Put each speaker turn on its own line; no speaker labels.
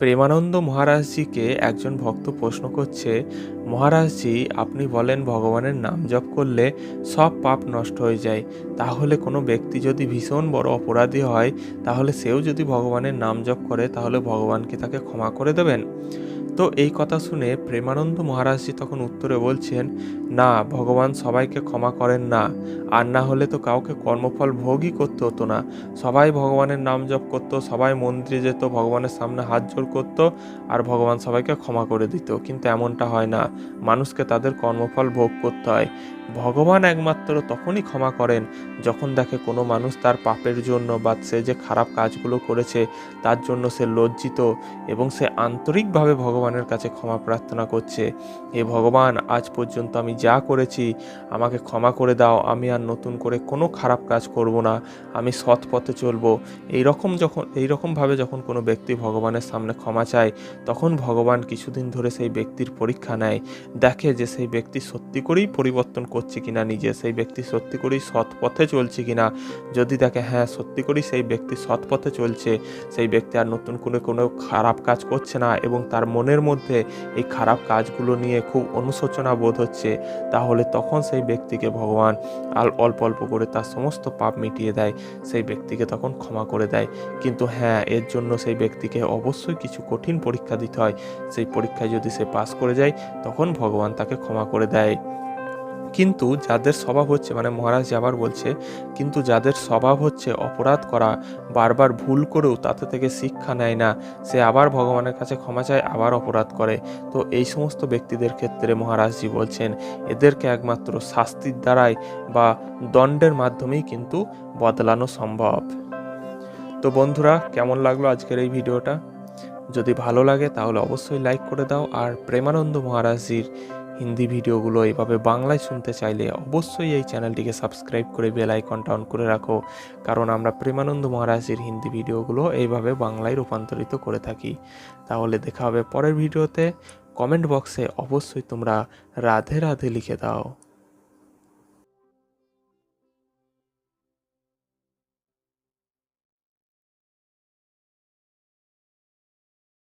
প্রেমানন্দ মহারাজজিকে একজন ভক্ত প্রশ্ন করছে, মহারাজজি, আপনি বলেন ভগবানের নাম জপ করলে সব পাপ নষ্ট হয়ে যায়। তাহলে কোনো ব্যক্তি যদি ভীষণ বড় অপরাধী হয়, তাহলে সেও যদি ভগবানের নাম জপ করে, তাহলে ভগবানকে তাকে ক্ষমা করে দেবেন? তো এই কথা শুনে প্রেমানন্দ মহারাজজি তখন উত্তরে বলছেন, না, ভগবান সবাইকে ক্ষমা করেন না। আর না হলে তো কাউকে কর্মফল ভোগই করতে হতো না। সবাই ভগবানের নাম জপ করতো, সবাই মন্দিরে যেত, ভগবানের সামনে হাত জোড় করতো, আর ভগবান সবাইকে ক্ষমা করে দিত। কিন্তু এমনটা হয় না। মানুষকে তাদের কর্মফল ভোগ করতে হয়। ভগবান একমাত্র তখনই ক্ষমা করেন যখন দেখে কোনো মানুষ তার পাপের জন্য বা সে যে খারাপ কাজগুলো করেছে, তার জন্য সে লজ্জিত এবং সে আন্তরিকভাবে ভগবানের কাছে ক্ষমা প্রার্থনা করছে। হে ভগবান, আজ পর্যন্ত আমি যা করেছি, আমাকে ক্ষমা করে দাও। আমি আর নতুন করে কোনো খারাপ কাজ করব না। আমি সৎ পথে চলবো। এই রকম যখন এইরকমভাবে যখন কোনো ব্যক্তি ভগবানের সামনে ক্ষমা চায়, তখন ভগবান কিছুদিন ধরে সেই ব্যক্তির পরীক্ষা নেয়। দেখে যে সেই ব্যক্তি সত্যি করেই পরিবর্তন করছে কিনা, নিজে সেই ব্যক্তি সত্যি করেই সৎ পথে চলছে কিনা। যদি দেখে হ্যাঁ সত্যি করেই সেই ব্যক্তি সৎ পথে চলছে, সেই ব্যক্তি আর নতুন করে কোনো খারাপ কাজ করছে না এবং তার মনের মধ্যে এই খারাপ কাজগুলো নিয়ে খুব অনুশোচনা বোধ হচ্ছে, তাহলে তখন সেই ব্যক্তিকে ভগবান আর অল্প অল্প করে তার সমস্ত পাপ মিটিয়ে দেয়, সেই ব্যক্তিকে তখন ক্ষমা করে দেয়। কিন্তু হ্যাঁ এর জন্য সেই ব্যক্তিকে অবশ্যই কিছু কঠিন পরীক্ষা দিতে হয়। সেই পরীক্ষায় যদি সে পাস করে যায়, তখন ভগবান তাকে ক্ষমা করে দেয়। কিন্তু যাদের স্বভাব হচ্ছে মানে মহারাজ আবার বলছে, কিন্তু যাদের স্বভাব হচ্ছে অপরাধ করা, বারবার ভুল করেও তাতে থেকে শিক্ষা নেয় না। সে আবার ভগবানের কাছে ক্ষমা চায়, আবার অপরাধ করে। তো এই সমস্ত ব্যক্তিদের ক্ষেত্রে মহারাজজি বলছেন, এদেরকে একমাত্র শাস্তির দ্বারাই বা দণ্ডের মাধ্যমেই কিন্তু বদলানো সম্ভব। তো বন্ধুরা, কেমন লাগল আজকের এই ভিডিওটা? যদি ভালো লাগে তাহলে অবশ্যই লাইক করে দাও আর প্রেমানন্দ মহারাজজির হিন্দি ভিডিওগুলো এভাবে বাংলায় শুনতে চাইলে অবশ্যই এই চ্যানেলটিকে সাবস্ক্রাইব করে বেল আইকনটা অন করে রাখো। কারণ আমরা প্রেমানন্দ মহারাজের হিন্দি ভিডিওগুলো এইভাবে বাংলায় রূপান্তরিত করে থাকি। তাহলে দেখা হবে পরের ভিডিওতে। কমেন্ট বক্সে অবশ্যই তোমরা রাধে রাধে লিখে দাও।